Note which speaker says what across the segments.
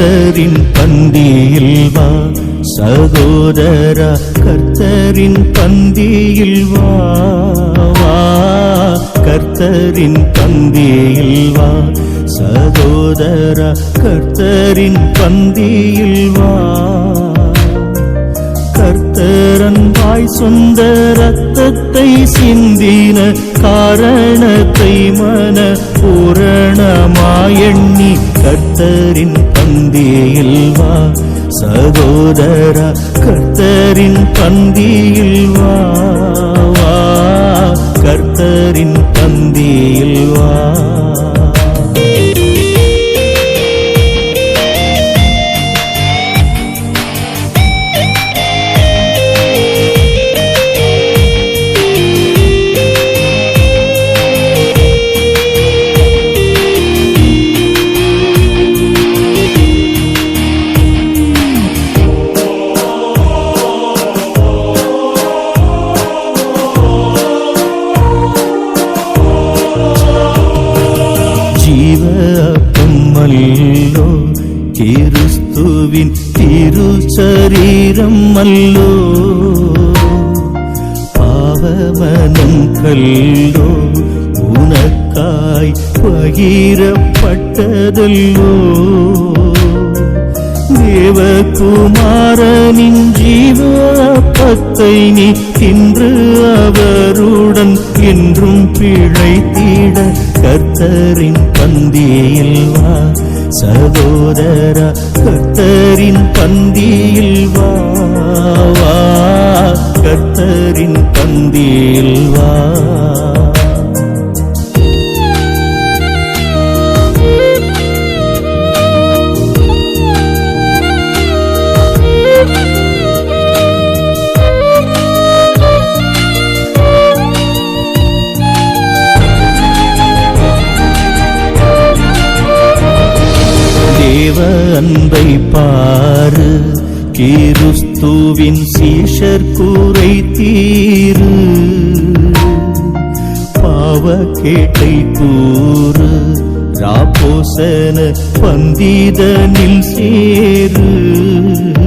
Speaker 1: கர்த்தரின் பந்தியில் வா. சகோதரா கர்த்தரின் பந்தியில் வா. கர்த்தரின் பந்தியில் வா. சகோதரா கர்த்தரின் பந்தியில் வா. கர்த்தரன்பாய் சொந்த ரத்தத்தை சிந்தின காரணத்தை மன பூரணமாயண்ணி கர்த்தரின் பந்தியில் வா. சகோதரா கர்த்தரின் பந்தியில் வா. வா கர்த்தரின் பந்தியில் வா. ஜீவ அப்பமல்லோ கிறிஸ்துவின் திருச்சரீரம் அல்லோ. பாவமனம் கல்லோ உனக்காய் பகிரப்பட்டதல்லோ. தேவகுமாரனின் ஜீவ பத்தை நீ இன்று அவருடன் கர்த்தரின் பந்தியில் வா. சகோதரா கர்த்தரின் தேவ அன்பை பாரு. கிறிஸ்துவின் சீஷர் கூரை தீரு. பாவ கேட்டை கூறு. ராபோசன பந்திதனில் சேரு.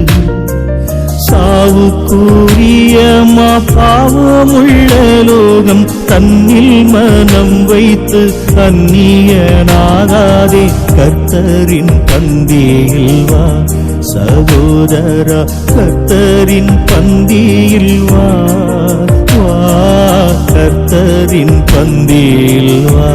Speaker 1: சாவுக்குரியமா பாவமுள்ள லோகம் தன்னில் மனம் வைத்து அந்நியனாகாதே கர்த்தரின் பந்தியில் வா சகோதரா கர்த்தரின் பந்தியில் வா வா கர்த்தரின் பந்தியில் வா.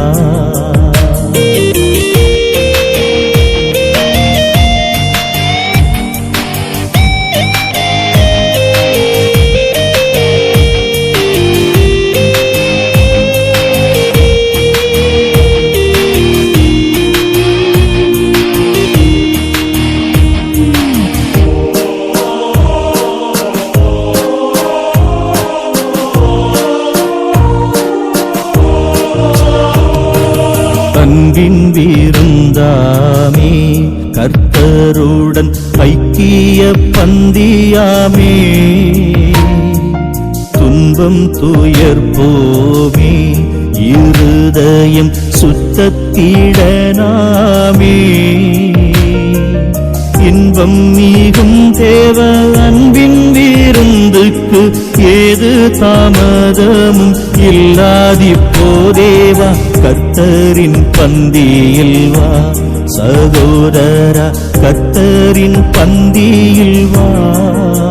Speaker 1: விருந்தாமே கர்த்தருடன் ஐக்கிய பந்தியாமே. துன்பம் துயர் போமே இருதயம் சுத்தத்திடனாமே. இன்பம் மிகும் தேவ அன்பின் விருந்துக்கு ஏது தாமதமும் இல்லாதி போதேவா கத்தரின் பந்தியில் வா. சகோதரா கத்தரின் பந்தியில் வா.